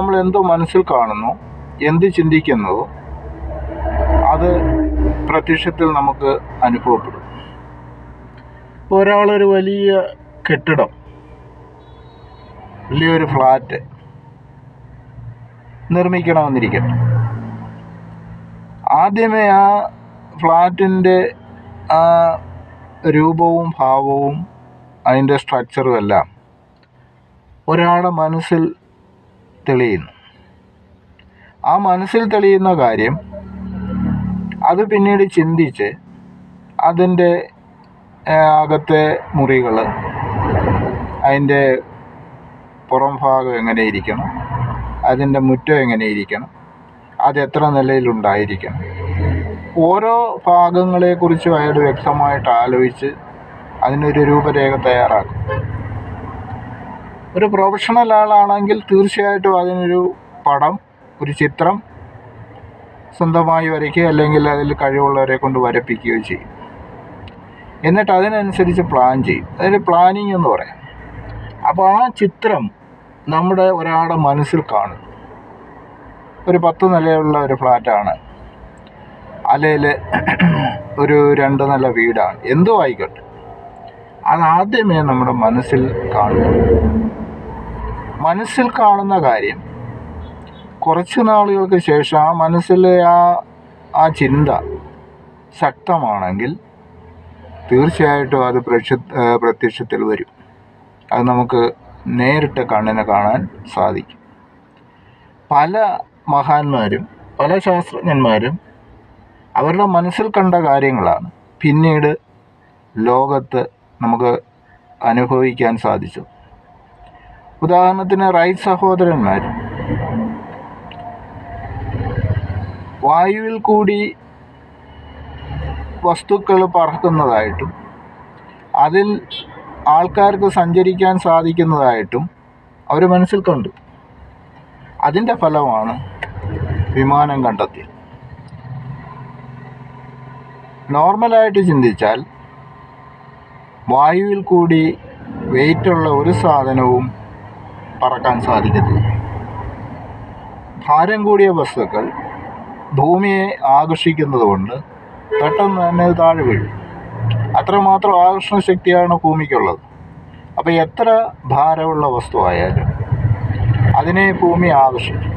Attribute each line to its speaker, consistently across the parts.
Speaker 1: നമ്മൾ എന്തോ മനസ്സിൽ കാണുന്നു എന്ത് ചിന്തിക്കുന്നു അത് പ്രത്യക്ഷത്തിൽ നമുക്ക് അനുഭവപ്പെടും. ഇപ്പോൾ ഒരാളൊരു വലിയ കെട്ടിടം വലിയൊരു ഫ്ലാറ്റ് നിർമ്മിക്കണമെന്നിരിക്കട്ടെ. ആദ്യമേ ആ ഫ്ലാറ്റിന്റെ ആ രൂപവും ഭാവവും അതിന്റെ സ്ട്രക്ചറും എല്ലാം ഒരാളുടെ മനസ്സിൽ തെളിയുന്നു. ആ മനസ്സിൽ തെളിയുന്ന കാര്യം അത് പിന്നീട് ചിന്തിച്ച് അതിന്റെ അകത്തെ മുറികൾ അതിന്റെ പുറം ഭാഗം എങ്ങനെ ഇരിക്കണം അതിന്റെ മുറ്റം എങ്ങനെ ഇരിക്കണം അത് എത്ര നിലയിലുണ്ടായിരിക്കണം ഓരോ ഭാഗങ്ങളെക്കുറിച്ചും അയാൾ വ്യക്തമായിട്ട് ആലോചിച്ച് അതിനൊരു രൂപരേഖ തയ്യാറാക്കും. ഒരു പ്രൊഫഷണൽ ആളാണെങ്കിൽ തീർച്ചയായിട്ടും അതിനൊരു പടം ഒരു ചിത്രം സ്വന്തമായി വരയ്ക്കുക അല്ലെങ്കിൽ അതിൽ കഴിവുള്ളവരെ കൊണ്ട് വരപ്പിക്കുകയോ ചെയ്യും. എന്നിട്ട് അതിനനുസരിച്ച് പ്ലാൻ ചെയ്യും. അതിന് പ്ലാനിങ് എന്ന് പറയാം. അപ്പോൾ ആ ചിത്രം നമ്മുടെ ഒരാളുടെ മനസ്സിൽ കാണും ഒരു പത്ത് നിലയുള്ള ഒരു ഫ്ലാറ്റാണ് അല്ലെങ്കിൽ ഒരു രണ്ട് നില വീടാണ്. എന്തോ ആയിക്കോട്ടെ. അതാദ്യമേ നമ്മുടെ മനസ്സിൽ കാണും മനസ്സിൽ കാണുന്ന കാര്യം. കുറച്ച് നാളുകൾക്ക് ശേഷം ആ മനസ്സിലെ ആ ആ ചിന്ത ശക്തമാണെങ്കിൽ തീർച്ചയായിട്ടും അത് പ്രക്ഷ പ്രത്യക്ഷത്തിൽ വരും. അത് നമുക്ക് നേരിട്ട് കണ്ണിനെ കാണാൻ സാധിക്കും. പല മഹാന്മാരും പല ശാസ്ത്രജ്ഞന്മാരും അവരുടെ മനസ്സിൽ കണ്ട കാര്യങ്ങളാണ് പിന്നീട് ലോകത്ത് നമുക്ക് അനുഭവിക്കാൻ സാധിച്ചു ഉദാഹരണത്തിന് റൈറ്റ് സഹോദരന്മാർ വായുവിൽ കൂടി വസ്തുക്കൾ പറക്കുന്നതായിട്ടും അതിൽ ആൾക്കാർക്ക് സഞ്ചരിക്കാൻ സാധിക്കുന്നതായിട്ടും അവർ മനസ്സിൽ കണ്ടു. അതിന്റെ ഫലമാണ് വിമാനം കണ്ടെത്തിയത്. നോർമലായിട്ട് ചിന്തിച്ചാൽ വായുവിൽ കൂടി വെയിറ്റുള്ള ഒരു സാധനവും പറക്കാൻ സാധിക്കത്തില്ല. ഭാരം കൂടിയ വസ്തുക്കൾ ഭൂമിയെ ആകർഷിക്കുന്നതുകൊണ്ട് പെട്ടെന്ന് തന്നെ താഴെ വീഴും. അത്രമാത്രം ആകർഷണ ശക്തിയാണ് ഭൂമിക്കുള്ളത്. അപ്പോൾ എത്ര ഭാരമുള്ള വസ്തു ആയാലും അതിനെ ഭൂമി ആകർഷിക്കും.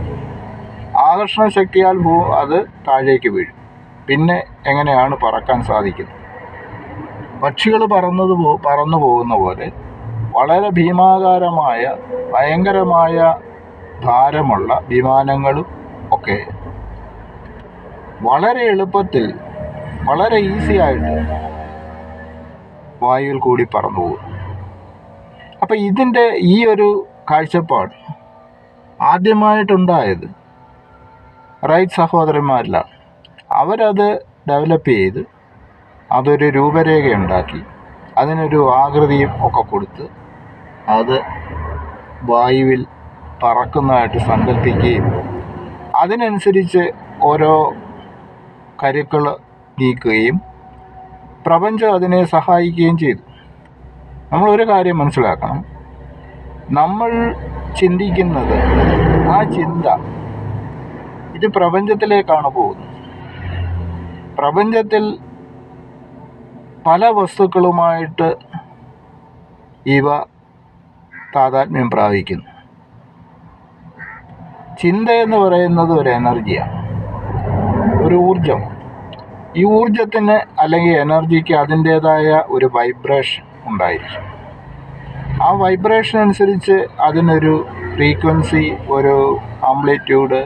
Speaker 1: ആകർഷണ ശക്തിയാൽ ഭൂ അത് താഴേക്ക് വീഴും. പിന്നെ എങ്ങനെയാണ് പറക്കാൻ സാധിക്കുന്നത്? പക്ഷികൾ പറന്നത് പറന്നു പോകുന്ന പോലെ വളരെ ഭീമാകാരമായ ഭയങ്കരമായ ഭാരമുള്ള വിമാനങ്ങളും ഒക്കെ. വളരെ എളുപ്പത്തിൽ വളരെ ഈസി ആയിട്ട് വായുവിൽ കൂടി പറന്നു പോകും. അപ്പം ഇതിന്റെ ഈ ഒരു കാഴ്ചപ്പാട് ആദ്യമായിട്ടുണ്ടായത് റൈറ്റ് സഹോദരന്മാരിലാണ്. അവരത് ഡെവലപ്പ് ചെയ്ത് അതൊരു രൂപരേഖ ഉണ്ടാക്കി അതിനൊരു ആകൃതിയും ഒക്കെ കൊടുത്ത് അത് വായുവിൽ പറക്കുന്നതായിട്ട് സങ്കല്പിക്കുകയും അതിനനുസരിച്ച് ഓരോ കരുക്കൾ നീക്കുകയും പ്രപഞ്ചം അതിനെ സഹായിക്കുകയും ചെയ്തു. ഒരു കാര്യം മനസ്സിലാക്കണം. നമ്മൾ ചിന്തിക്കുന്നത് ആ ചിന്ത ഇത് പ്രപഞ്ചത്തിലേക്കാണ് പോകുന്നത്. പ്രപഞ്ചത്തിൽ പല വസ്തുക്കളുമായിട്ട് ഇവ താതാത്മ്യം പ്രാപിക്കുന്നു. ചിന്ത എന്ന് പറയുന്നത് ഒരു എനർജിയാണ് ഒരു ഊർജം ഈ ഊർജത്തിന് അല്ലെങ്കിൽ എനർജിക്ക് അതിന്റേതായ ഒരു വൈബ്രേഷൻ ഉണ്ടായിരിക്കും. ആ വൈബ്രേഷൻ അനുസരിച്ച് അതിനൊരു ഫ്രീക്വൻസി ഒരു ആംപ്ലിറ്റ്യൂഡ്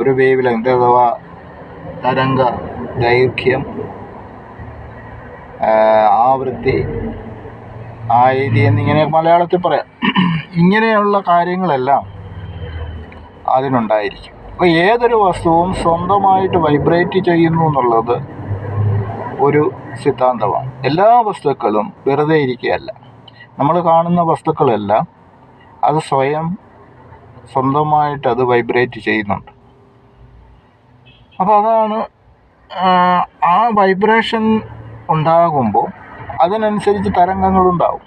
Speaker 1: ഒരു വേവ് ലെങ്ത് അഥവാ തരംഗ ദൈർഘ്യം ആവൃത്തി ആയിരി എന്നിങ്ങനെ മലയാളത്തിൽ പറയാം. ഇങ്ങനെയുള്ള കാര്യങ്ങളെല്ലാം അതിനുണ്ടായിരിക്കും. അപ്പോൾ ഏതൊരു വസ്തുവും സ്വന്തമായിട്ട് വൈബ്രേറ്റ് ചെയ്യുന്നു എന്നുള്ളത് ഒരു സിദ്ധാന്തമാണ്. എല്ലാ വസ്തുക്കളും വെറുതെ ഇരിക്കുകയല്ല. നമ്മൾ കാണുന്ന വസ്തുക്കളെല്ലാം അത് സ്വയം സ്വന്തമായിട്ട് അത് വൈബ്രേറ്റ് ചെയ്യുന്നുണ്ട്. അപ്പോൾ അതാണ് ആ വൈബ്രേഷൻ ഉണ്ടാകുമ്പോൾ അതിനനുസരിച്ച് തരംഗങ്ങളുണ്ടാവും.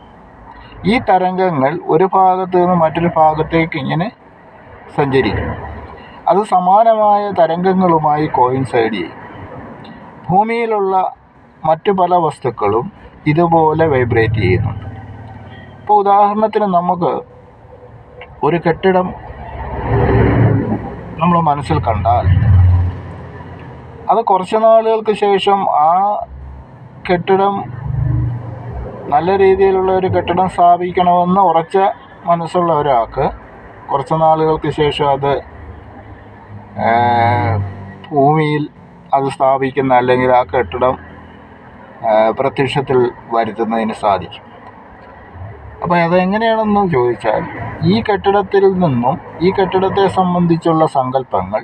Speaker 1: ഈ തരംഗങ്ങൾ ഒരു ഭാഗത്ത് നിന്ന് മറ്റൊരു ഭാഗത്തേക്ക് ഇങ്ങനെ സഞ്ചരിക്കും അത് സമാനമായ തരംഗങ്ങളുമായി കോയിൻസൈഡ് ചെയ്യും. ഭൂമിയിലുള്ള മറ്റു പല വസ്തുക്കളും ഇതുപോലെ വൈബ്രേറ്റ് ചെയ്യുന്നുണ്ട്. ഇപ്പോൾ ഉദാഹരണത്തിന് നമുക്ക് ഒരു കെട്ടിടം നമ്മൾ മനസ്സിൽ കണ്ടാൽ അത് കുറച്ച് നാളുകൾക്ക് ശേഷം ആ കെട്ടിടം നല്ല രീതിയിലുള്ള ഒരു കെട്ടിടം സ്ഥാപിക്കണമെന്ന് ഉറച്ച മനസ്സുള്ള ഒരാൾക്ക് കുറച്ച് നാളുകൾക്ക് ശേഷം അത് ഭൂമിയിൽ അത് സ്ഥാപിക്കുന്ന അല്ലെങ്കിൽ ആ കെട്ടിടം പ്രത്യക്ഷത്തിൽ വരുത്തുന്നതിന് സാധിക്കും. അപ്പോൾ അതെങ്ങനെയാണെന്ന് ചോദിച്ചാൽ ഈ കെട്ടിടത്തിൽ നിന്നും ഈ കെട്ടിടത്തെ സംബന്ധിച്ചുള്ള സങ്കല്പങ്ങൾ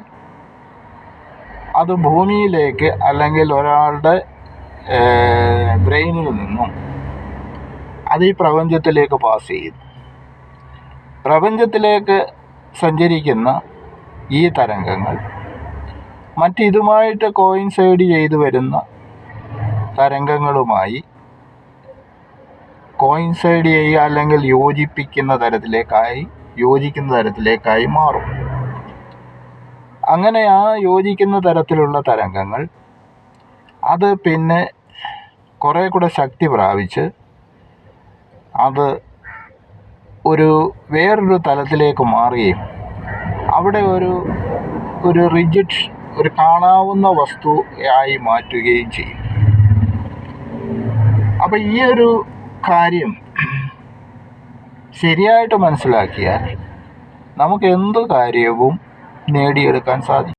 Speaker 1: അത് ഭൂമിയിലേക്ക് അല്ലെങ്കിൽ ഒരാളുടെ ബ്രെയിനിൽ നിന്നും അത് ഈ പ്രപഞ്ചത്തിലേക്ക് പാസ് ചെയ്യുന്നു പ്രപഞ്ചത്തിലേക്ക് സഞ്ചരിക്കുന്ന ഈ തരംഗങ്ങൾ മറ്റിതുമായിട്ട് കോയിൻസൈഡ് ചെയ്തു വരുന്ന തരംഗങ്ങളുമായി കോയിൻസൈഡ് ചെയ്യുക അല്ലെങ്കിൽ യോജിപ്പിക്കുന്ന തരത്തിലേക്കായി യോജിക്കുന്ന തരത്തിലേക്കായി മാറും. അങ്ങനെ ആ യോജിക്കുന്ന തരത്തിലുള്ള തരംഗങ്ങൾ അത് പിന്നെ കുറേ കൂടെ ശക്തി പ്രാപിച്ച് അത് ഒരു വേറൊരു തലത്തിലേക്ക് മാറുകയും അവിടെ ഒരു ഒരു റിജിഡ് ഒരു കാണാവുന്ന വസ്തു ആയി മാറ്റുകയും ചെയ്യും. അപ്പോൾ ഈ ഒരു കാര്യം ശരിയായിട്ട് മനസ്സിലാക്കിയാൽ നമുക്ക് എന്ത് കാര്യവും നേടിയെടുക്കാൻ സാധിക്കും.